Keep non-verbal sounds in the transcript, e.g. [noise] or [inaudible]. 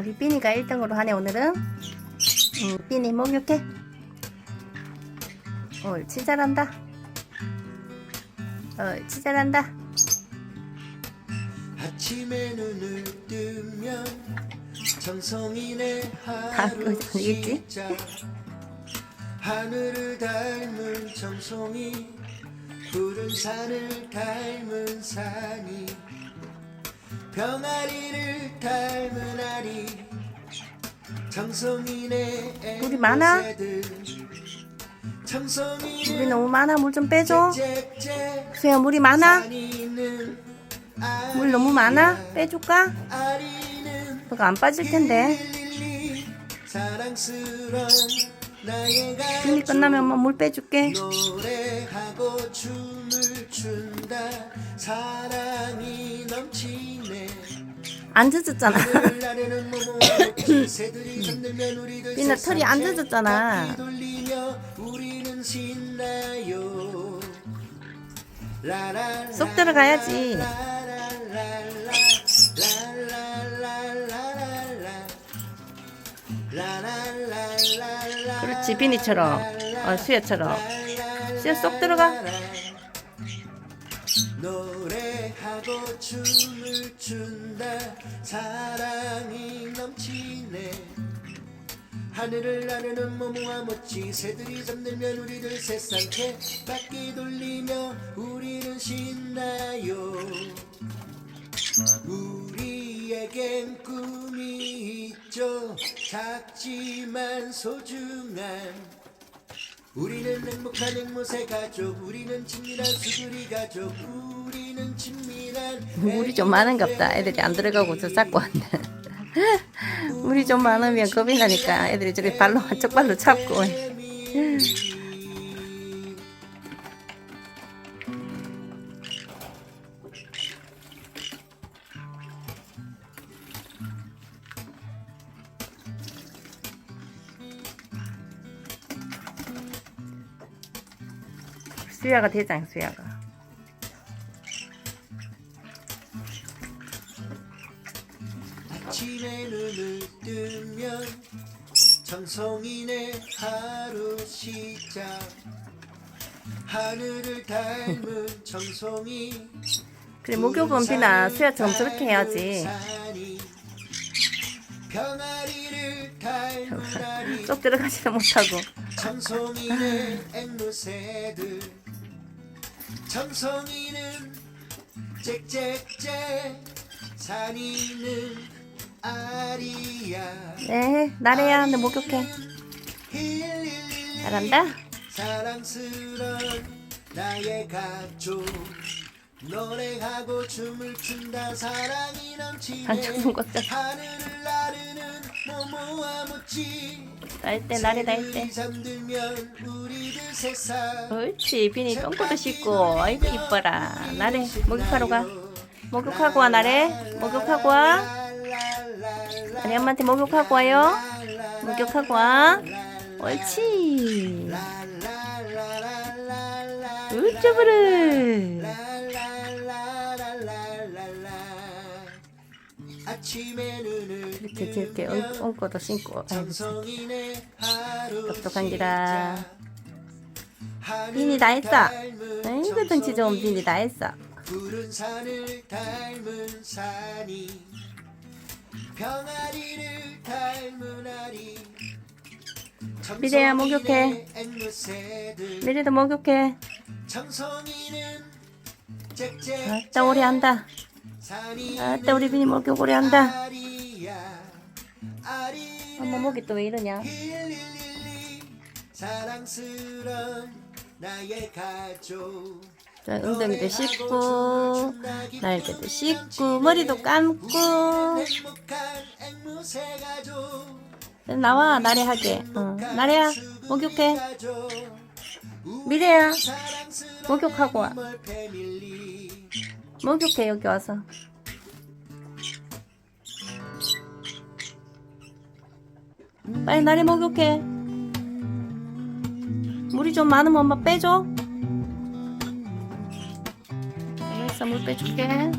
우리 삐니가 1등으로 하네 오늘은. 음, 삐니 목욕해. 옳지 잘한다. 옳지 잘한다. 아침에 눈을 뜨면 정성이네 다 하루? 시작 하늘을 닮은 정성이 푸른 산을 닮은 산이 병아리를 닮은 아리 정성이네 물이 많아? 물이 너무 많아? 물 좀 빼줘. 수야 물이 많아? 물 너무 많아? 빼줄까? 너가 안 빠질 텐데. 삐니 끝나면 엄마 물 빼줄게 안 젖었잖아. [laughs] 삐나 털이 안 젖었잖아. 쏙 들어가야지. 그렇지 비니처럼. 어, 수야처럼. 수야 쏙 들어가. 노래 하고 춤을 춘다. 사랑이 넘치네. 하늘을 나르는 모모와 멋지 새들이 잠들면 우리들 새삼케 바퀴 돌리며 우리는 신나요. 우리에겐 꿈이 있죠. 작지만 소중한 우리는 행복한 앵무새 가족 우리는 친밀한 수구리 가족 친밀한 물이 좀 많은갑다. 애들이 안 들어가고 저 잡고 왔네. [laughs] 물이 좀 많으면 겁이 나니까 애들이 저기 발로 한쪽 발로 잡고. 수야가 대장 수야가 아침에 눈을 뜨면 정성이네 하루 시작. 하늘을 닮은 정성이 그래 목욕은 비나 수야처럼 저렇게 해야지 병아리를 닮은 쏙 들어가지도 못하고. 정성이는 앵무새들. 정성이는 짹짹짹 산이는 아리야. 네 나래야 너 목욕해. 잘한다. 사랑스런 나의 가족. 노래하고 춤을 춘다. 사랑이 넘치네. 꽉 잡. 하늘을 나르는 모모와 멋지 날때 나래 날때. 새들이 잠들면 우리들 세상 옳지. 비니 똥꼬도 씻고. 아이고 이뻐라. 나래 목욕하러 가. 목욕하고 와 나래. 목욕하고 와 나래 엄마한테 목욕하고 와요. 목욕하고 와. 옳지. 눈을 이렇게 똥- 똥꼬도 신고 똑똑한 기라. 비니 다 했어. 아이고 덩치 좋은 비니 다 했어 병아리를 닮은 아리. 미래야, 목욕해. 미리도 목욕해. 아따 오래 한다. 아따 우리 비니 목욕 오래 한다. 엄마 목이 또 왜 이러냐? 사랑스런 나의 가족 자, 엉덩이도 씻고 날개도 씻고 머리도 감고. 가족 나와 나래하게. 어, 나래야 목욕해. 미래야 목욕하고 와. 목욕해 여기 와서. 빨리 나래 목욕해. 물이 좀 많으면 엄마 빼줘 알겠어 물 빼줄게